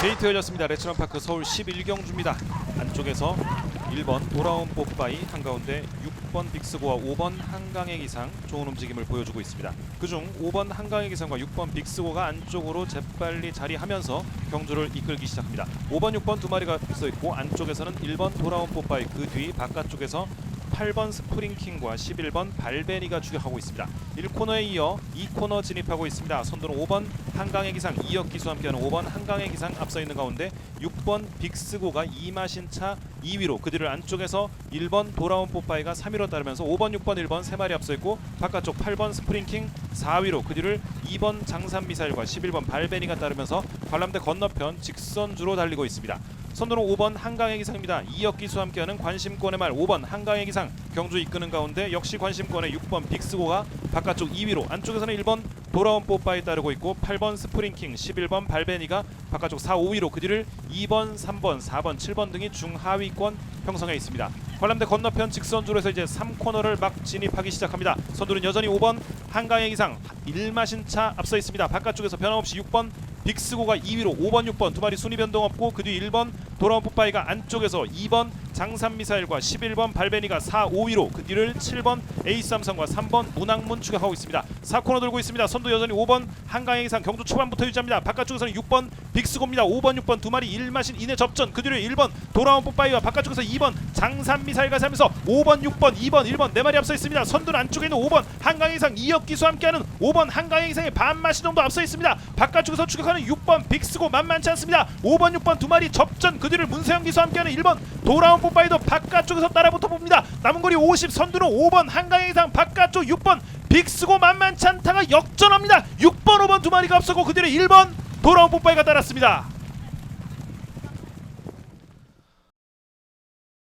게이트 열렸습니다. 레츠런파크 서울 11경주입니다. 안쪽에서 1번 돌아온 뽀빠이 한가운데 6번 빅스고와 5번 한강의 기상 좋은 움직임을 보여주고 있습니다. 그중 5번 한강의 기상과 6번 빅스고가 안쪽으로 재빨리 자리하면서 경주를 이끌기 시작합니다. 5번, 6번 두 마리가 서 있고 안쪽에서는 1번 돌아온 뽀빠이 그 뒤 바깥쪽에서 8번 스프링킹과 11번 발베니가 추격하고 있습니다. 1코너에 이어 2코너 진입하고 있습니다. 선두는 5번 한강의 기상 이혁 기수와 함께하는 5번 한강의 기상 앞서 있는 가운데 6번 빅스고가 이마신차 2위로 그 뒤를 안쪽에서 1번 돌아온 뽀빠이가 3위로 따르면서 5번, 6번, 1번 세 마리 앞서 있고 바깥쪽 8번 스프링킹 4위로 그 뒤를 2번 장산 미사일과 11번 발베니가 따르면서 관람대 건너편 직선주로 달리고 있습니다. 선두는 5번 한강의 기상입니다. 이혁 기수와 함께하는 관심권의 말 5번 한강의 기상 경주 이끄는 가운데 역시 관심권의 6번 빅스고가 바깥쪽 2위로 안쪽에서는 1번 돌아온 뽀빠이 따르고 있고 8번 스프링킹 11번 발베니가 바깥쪽 4, 5위로 그 뒤를 2번, 3번, 4번, 7번 등이 중하위권 형성해 있습니다. 관람대 건너편 직선주로에서 이제 3코너를 막 진입하기 시작합니다. 선두는 여전히 5번 한강의 기상 일마신차 앞서 있습니다. 바깥쪽에서 변함없이 6번 빅스고가 2위로 5번, 6번 두 마리 순위 변동 없고 그 뒤 1번 돌아온 뽀빠이가 안쪽에서 2번 장산 미사일과 11번 발베니가 4, 5위로 그 뒤를 7번 에이스 삼성과 3번 문학문 추격하고 있습니다. 4코너 돌고 있습니다. 선두 여전히 5번 한강의 기상 경주 초반부터 유지합니다. 바깥쪽에서는 6번 빅스고입니다. 5번, 6번 두 마리 1마신 이내 접전 그 뒤를 1번 돌아온 뽀빠이와 바깥쪽에서 2번 장산 미사일과 하면서 5번, 6번, 2번, 1번 네 마리 앞서 있습니다. 선두는 안쪽에 있는 5번 한강의 기상 이혁 기수와 함께하는 5번 한강의 기상의 반마시 정도 앞서 있습니다. 바깥쪽에서 추격하는 6번 빅스고 만만치 않습니다. 5번, 6번 두 마리 접전 그 뒤를 문세영 기수와 함께하는 1번 돌아온 뽀빠이도 바깥쪽에서 따라붙어 봅니다. 남은 거리 50 선두는 5번 한강의 기상 바깥쪽 6번 빅스고 만만치 않다가 역전합니다. 6번, 5번 두 마리가 앞서고 그 뒤를 1번 돌아온 뽀빠이가 따랐습니다.